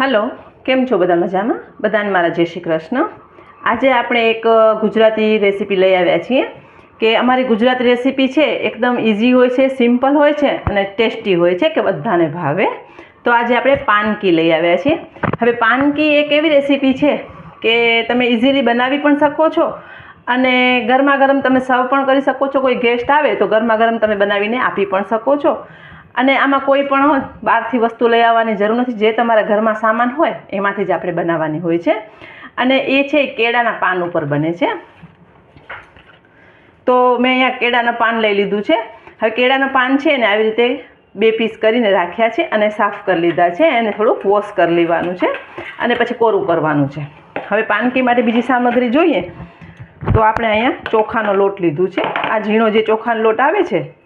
Hello, કેમ છો બધા મજામાં? બધાને મારા જય શ્રી કૃષ્ણ. આજે આપણે એક ગુજરાતી રેસીપી લઈ આવ્યા છીએ કે અમારી ગુજરાતી રેસીપી છે, એકદમ ઇઝી હોય છે સિમ્પલ હોય છે અને ટેસ્ટી હોય છે કે બધાને ભાવે. તો આજે આપણે પાનકી લઈ આવ્યા છીએ. હવે પાનકી એક એવી રેસીપી છે કે તમે ઇઝીલી બનાવી પણ શકો છો અને ગરમા ગરમ તમે સર્વ પણ કરી શકો છો. કોઈ ગેસ્ટ આવે તો ગરમા ગરમ તમે બનાવીને આપી પણ શકો છો. અને આમાં કોઈ પણ બહારથી વસ્તુ લઈ આવવાની જરૂર નથી. જે તમારા ઘરમાં સામાન હોય, એમાંથી જ આપણે બનાવવાની હોય છે. અને એ છે કેળાના પાન ઉપર બને છે. તો મેં અહીંયા કેળાના પાન લઈ લીધું છે. હવે કેળાના પાન છે ને આવી રીતે બે પીસ કરીને રાખ્યા છે અને સાફ કરી લીધા છે. એને થોડુંક વોશ કરી લેવાનું છે અને પછી કોરું કરવાનું છે. હવે પાનકી માટે બીજી સામગ્રી જોઈએ. તો આપણે અહીંયા ચોખાનો લોટ લીધું છે. આ ઝીણો જે ચોખાનો લોટ આવે છે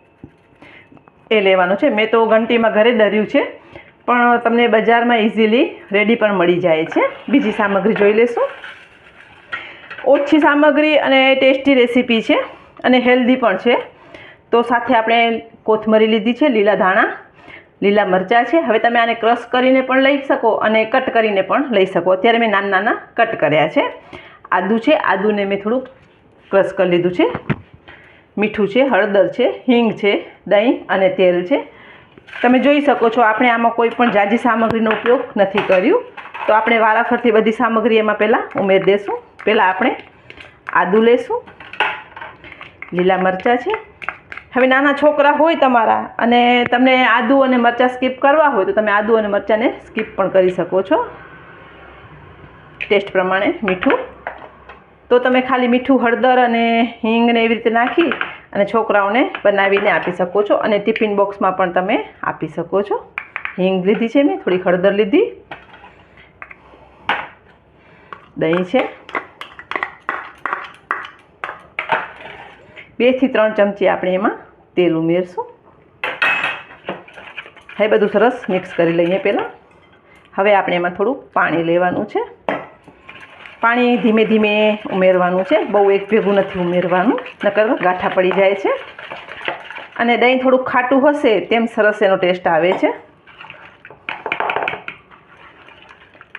એ લેવાનું છે. મેં તો ઘંટીમાં ઘરે દર્યું છે. પણ તમને બજારમાં ઇઝીલી રેડી પણ મળી જાય છે. બીજી સામગ્રી જોઈ લેશું. ઓછી સામગ્રી અને ટેસ્ટી રેસીપી છે અને હેલ્ધી પણ છે. તો સાથે આપણે કોથમરી લીધી છે, લીલા ધાણા, લીલા મરચાં છે. હવે તમે આને ક્રશ કરીને પણ લઈ શકો અને કટ કરીને પણ લઈ શકો. અત્યારે મેં નાના નાના કટ કર્યા છે. આદું છે. આદુને મેં થોડુંક ક્રશ કરી લીધું છે. મીઠું છે, હળદર છે, હિંગ છે, દહીં અને તેલ છે. તમે જોઈ શકો છો, આપણે આમાં કોઈ પણ જાજી સામગ્રીનો ઉપયોગ નથી કર્યું. તો આપણે વારાફરતી બધી સામગ્રી એમાં પહેલાં ઉમેરી દઈશું પહેલાં આપણે આદું લેશું. લીલા મરચાં છે. હવે નાના છોકરા હોય તમારા અને તમને આદું અને મરચાં સ્કીપ કરવા હોય, તો તમે આદુ અને મરચાંને સ્કીપ પણ કરી શકો છો. ટેસ્ટ પ્રમાણે મીઠું. તો તમે ખાલી મીઠું, હળદર અને હિંગને એવી રીતે નાખી અને છોકરાઓને બનાવીને આપી શકો છો અને ટિફિન બોક્સમાં પણ તમે આપી શકો છો. હિંગ લીધી છે મેં થોડી હળદર લીધી. દહીં છે. બેથી ત્રણ ચમચી આપણે એમાં તેલ ઉમેરશું. હવે બધું સરસ મિક્સ કરી લઈએ પહેલાં. હવે આપણે એમાં થોડું પાણી લેવાનું છે. પાણી ધીમે ધીમે ઉમેરવાનું છે. બહુ એક ભેગું નથી ઉમેરવાનું. નકર ગાંઠા પડી જાય છે. અને દહીં થોડુંક ખાટું હશે તેમ સરસ એનો ટેસ્ટ આવે છે.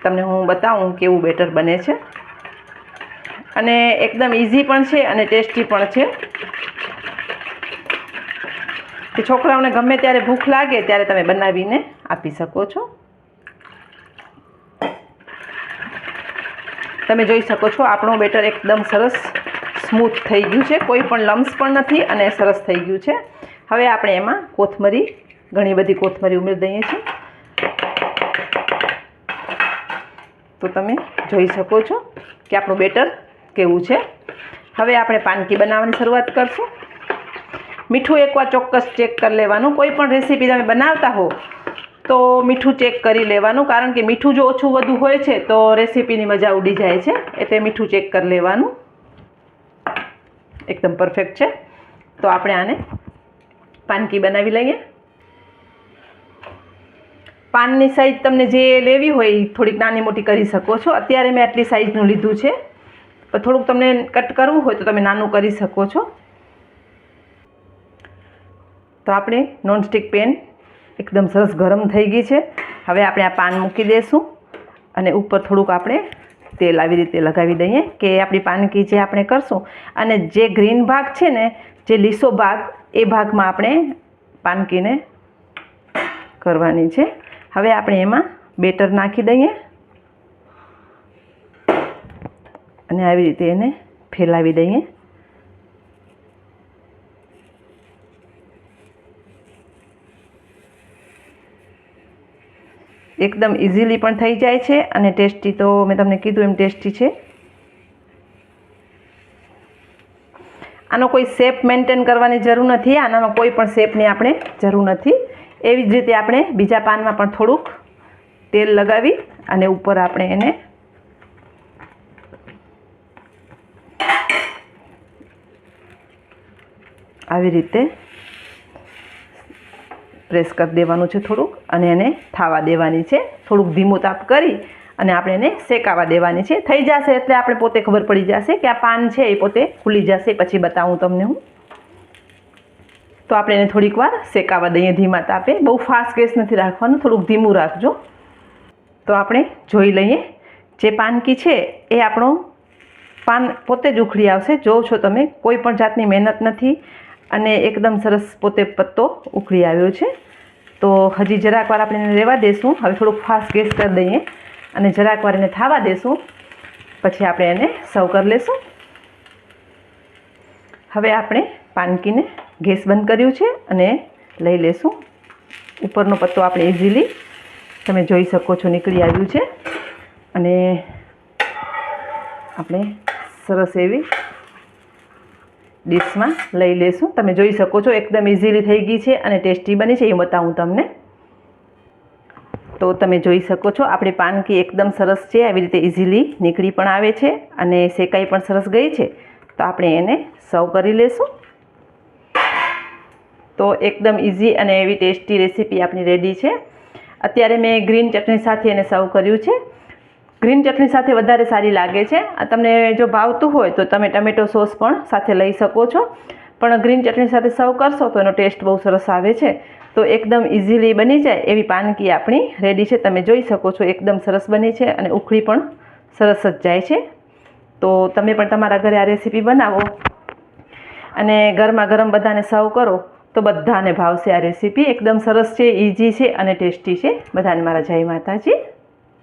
તમને હું બતાવું કેવું બેટર બને છે. અને એકદમ ઇઝી પણ છે અને ટેસ્ટી પણ છે. કે છોકરાઓને ગમે ત્યારે ભૂખ લાગે ત્યારે તમે બનાવીને આપી શકો છો. તમે જોઈ શકો છો, આપણું બેટર એકદમ સરસ સ્મૂથ થઈ ગયું છે. કોઈ પણ લમ્સ પણ નથી અને સરસ થઈ ગયું છે. હવે આપણે એમાં કોથમરી, ઘણી બધી કોથમરી ઉમેરી દઈએ છીએ. તો તમે જોઈ શકો છો કે આપણું બેટર કેવું છે. હવે આપણે પાનકી બનાવવાની શરૂઆત કરશું. મીઠું એકવાર ચોક્કસ ચેક કરી લેવાનું. કોઈ પણ રેસીપી તમે બનાવતા હો તો મીઠું ચેક કરી લેવાનું, કારણ કે મીઠું જો ઓછું વધુ હોય છે, તો રેસીપીની મજા ઉડી જાય છે. એટલે મીઠું ચેક કરી લેવાનું. એકદમ પરફેક્ટ છે. તો આપણે આને પાનકી બનાવી લઈએ. પાનની સાઈઝ તમને જે લેવી હોય એ થોડીક નાની મોટી કરી શકો છો. અત્યારે મેં આટલી સાઈઝનું લીધું છે. પણ થોડુંક તમને કટ કરવું હોય તો તમે નાનું કરી શકો છો. તો આપણે નોનસ્ટિક પેન એકદમ સરસ ગરમ થઈ ગઈ છે. હવે આપણે આ પાન મૂકી દઈશું અને ઉપર થોડુંક આપણે તેલ આવી રીતે લગાવી દઈએ કે આપણી પાનકી જે આપણે કરશું અને જે ગ્રીન ભાગ છે ને, જે લીસો ભાગ, એ ભાગમાં આપણે પાનકીને કરવાની છે. હવે આપણે એમાં બેટર નાખી દઈએ અને આવી રીતે એને ફેલાવી દઈએ. એકદમ ઇઝીલી પણ થઈ જાય છે અને ટેસ્ટી તો મેં તમને કીધું એમ ટેસ્ટી છે. આનો કોઈ શેપ મેન્ટેન કરવાની જરૂર નથી આનામાં કોઈ પણ શેપની આપણે જરૂર નથી. એવી જ રીતે આપણે બીજા પાનમાં પણ થોડુંક તેલ લગાવી અને ઉપર આપણે એને આવી રીતે પ્રેસ કરી દેવાનું છે થોડુંક અને એને થાવા દેવાની છે. થોડુંક ધીમું તાપ કરી અને આપણે એને શેકાવા દેવાની છે. થઈ જશે એટલે આપણે પોતે ખબર પડી જશે કે આ પાન છે એ પોતે ખુલી જશે. પછી બતાવું તમને હું. તો આપણે એને થોડીક વાર શેકાવા દઈએ ધીમા તાપે. બહુ ફાસ્ટ ગેસ નથી રાખવાનું, થોડુંક ધીમું રાખજો. તો આપણે જોઈ લઈએ જે પાનકી છે એ આપણું પાન પોતે જ ઉખડી આવશે. જો છો તમે, કોઈ પણ જાતની મહેનત નથી. અને એકદમ સરસ પોતે પત્તો ઉખડી આવ્યો છે. તો હજી જરાક વાર આપણે એને રહેવા દેશું. હવે થોડુંક ફાસ્ટ ગેસ કરી દઈએ અને જરાક વાર એને થાવા દેશું. પછી આપણે એને સર્વ કરી લેશું. હવે આપણે પાનકીને ગેસ બંધ કર્યું છે અને લઈ લેશું. ઉપરનો પત્તો આપણે ઇઝીલી તમે જોઈ શકો છો નીકળી આવ્યું છે. અને આપણે સરસ એવી ડીશમાં લઈ લેશું. તમે જોઈ શકો છો, એકદમ ઇઝીલી થઈ ગઈ છે અને ટેસ્ટી બની છે એ બતાવું તમને. તો તમે જોઈ શકો છો, આપણી પાનકી એકદમ સરસ છે, આવી રીતે ઇઝીલી નીકળી પણ આવે છે અને શેકાઈ પણ સરસ ગઈ છે. તો આપણે એને સર્વ કરી લેશું. તો એકદમ ઇઝી અને એવી ટેસ્ટી રેસીપી આપણી રેડી છે. અત્યારે મેં ગ્રીન ચટણી સાથે એને સર્વ કર્યું છે. ગ્રીન ચટણી સાથે વધારે સારી લાગે છે. આ તમને જો ભાવતું હોય તો તમે ટમેટો સોસ પણ સાથે લઈ શકો છો. પણ ગ્રીન ચટણી સાથે સર્વ કરશો તો એનો ટેસ્ટ બહુ સરસ આવે છે. તો એકદમ ઇઝીલી બની જાય એવી પાનકી આપણી રેડી છે. તમે જોઈ શકો છો એકદમ સરસ બની છે અને ઉખડી પણ સરસ જ જાય છે. તો તમે પણ તમારા ઘરે આ રેસીપી બનાવો અને ગરમા ગરમ બધાને સર્વ કરો તો બધાને ભાવશે આ રેસીપી. એકદમ સરસ છે ઇઝી છે અને ટેસ્ટી છે. બધાને મારા જય માતાજી.